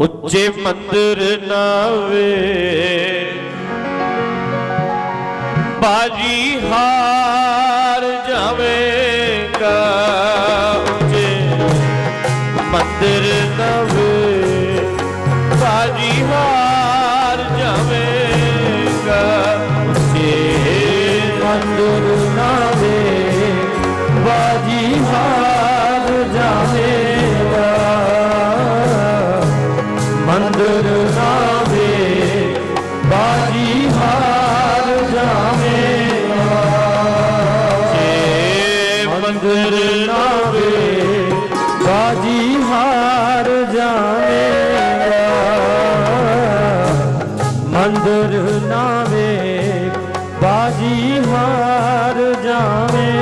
ਉੱਚੇ ਮੰਦਰ ਨਾਵੇ ਬਾਜੀ ਹਾਰ ਜਾਵੇਗਾ। ਮੰਦਰ ਨਾਵੇ ਬਾਜੀ ਹਾਰ ਜਾਵੇਗਾ।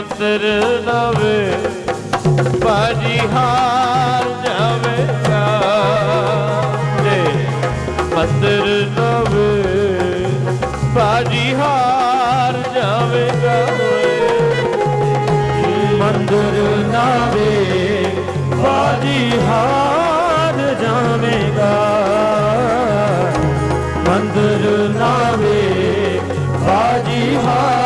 ਮੰਦਰ ਨਵੇ ਬਾਜੀ ਹਾਰ ਜਾਵੇਗਾ ਜੇ ਮੰਦਰ ਨਵੇ ਬਾਜੀ ਹਾਰ ਜਾਵੇਗਾ ਮੰਦਰ ਨਾਵੇ ਬਾਜੀ ਹਾਰ ਜਾਵੇਗਾ। ਮੰਦਰ ਨਾਵੇ ਬਾਜੀ ਹਾਰ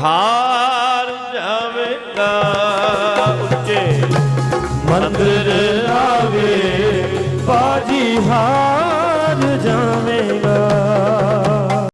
ਹਾਰ ਜਾਵੇਗਾ। ਉੱਚੇ ਮੰਦਰ ਆਵੇ ਬਾਜੀ ਹਾਰ ਜਾਵੇ।